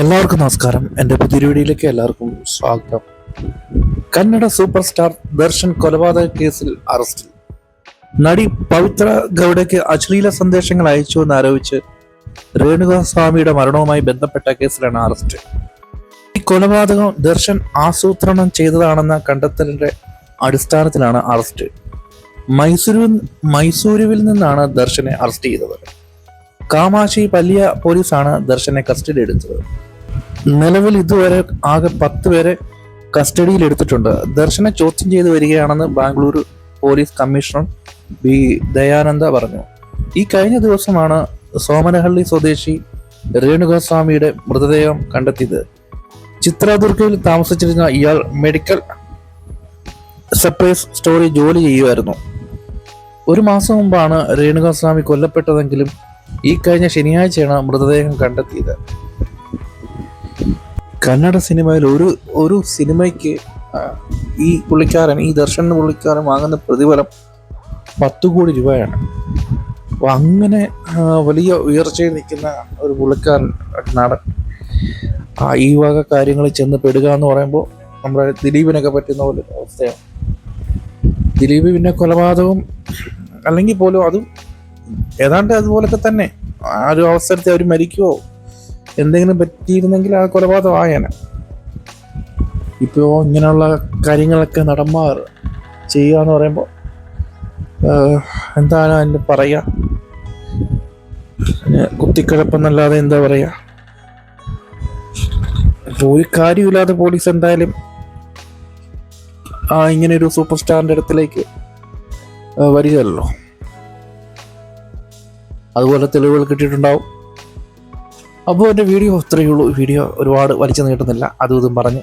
എല്ലാവർക്കും നമസ്കാരം. എന്റെ പുതിയ വീഡിയോയിലേക്ക് എല്ലാവർക്കും സ്വാഗതം. കന്നഡ സൂപ്പർ സ്റ്റാർ ദർശൻ കൊലപാതക കേസിൽ അറസ്റ്റിൽ നടി പവിത്ര ഗൗഡയ്ക്ക് അശ്ലീല സന്ദേശങ്ങൾ അയച്ചു എന്ന് ആരോപിച്ച് രേണുകാസ്വാമിയുടെ മരണവുമായി ബന്ധപ്പെട്ട കേസിലാണ് അറസ്റ്റ്. ഈ കൊലപാതകം ദർശൻ ആസൂത്രണം ചെയ്തതാണെന്ന കണ്ടെത്തലിന്റെ അടിസ്ഥാനത്തിലാണ് അറസ്റ്റ്. മൈസൂരു മൈസൂരുവിൽ നിന്നാണ് ദർശനെ അറസ്റ്റ് ചെയ്തത്. കാമാശി പല്ലിയ പോലീസാണ് ദർശനെ കസ്റ്റഡി എടുത്തത് നിലവിൽ ഇതുവരെ ആകെ പത്ത് പേരെ കസ്റ്റഡിയിൽ എടുത്തിട്ടുണ്ട്. ദർശനെ ചോദ്യം ചെയ്തു വരികയാണെന്ന് Bangalore police commissioner B Dayananda പറഞ്ഞു. ഈ കഴിഞ്ഞ ദിവസമാണ് സോമനഹള്ളി സ്വദേശി രേണുകസ്വാമിയുടെ മൃതദേഹം കണ്ടെത്തിയത്. ചിത്രദുർഗയിൽ താമസിച്ചിരുന്ന ഇയാൾ മെഡിക്കൽ സപ്ലൈസ് സ്റ്റോറിൽ ജോലി ചെയ്യുമായിരുന്നു. ഒരു മാസം മുമ്പാണ് രേണുകസ്വാമി കൊല്ലപ്പെട്ടതെങ്കിലും ഈ കഴിഞ്ഞ ശനിയാഴ്ചയാണ് മൃതദേഹം കണ്ടെത്തിയത്. കന്നഡ സിനിമയിൽ ഒരു ഒരു സിനിമയ്ക്ക് ഈ പുള്ളിക്കാരൻ ഈ ദർശൻ പുള്ളിക്കാരൻ വാങ്ങുന്ന പ്രതിഫലം പത്ത് കോടി രൂപയാണ്. അപ്പോൾ അങ്ങനെ വലിയ ഉയർച്ചയിൽ നിൽക്കുന്ന ഒരു പുള്ളിക്കാരൻ നടൻ ആ ഈ വക കാര്യങ്ങളിൽ ചെന്ന് പെടുക എന്ന് പറയുമ്പോൾ നമ്മുടെ ദിലീപിനൊക്കെ പറ്റുന്ന പോലെ അവസ്ഥയാണ്. ദിലീപ് പിന്നെ കൊലപാതകം അല്ലെങ്കിൽ പോലും അതും ഏതാണ്ട് അതുപോലൊക്കെ തന്നെ. ആ ഒരു അവസരത്തെ അവർ മരിക്കുവോ? എന്തെങ്കിലും പറ്റിയിരുന്നെങ്കിൽ ആ കൊലപാതകം ആയേനെ ഇപ്പോൾ ഇങ്ങനെയുള്ള കാര്യങ്ങളൊക്കെ നടന്മാർ ചെയ്യുക എന്ന് പറയുമ്പോൾ എന്താണ് അതിന് പറയുക കുത്തിക്കിഴപ്പെന്നല്ലാതെ എന്താ പറയുക ഒരു കാര്യമില്ലാതെ പോലീസ് എന്തായാലും ആ ഇങ്ങനെ ഒരു സൂപ്പർ സ്റ്റാറിന്റെ അടുത്തിലേക്ക് വരികയല്ലോ. അതുപോലെ തെളിവുകൾ കിട്ടിയിട്ടുണ്ടാവും. അപ്പോൾ എന്റെ വീഡിയോ ഇത്രയേ ഉള്ളൂ. വീഡിയോ ഒരുപാട് വലിച്ചു നീട്ടുന്നില്ല. അതും ഇതും പറഞ്ഞ്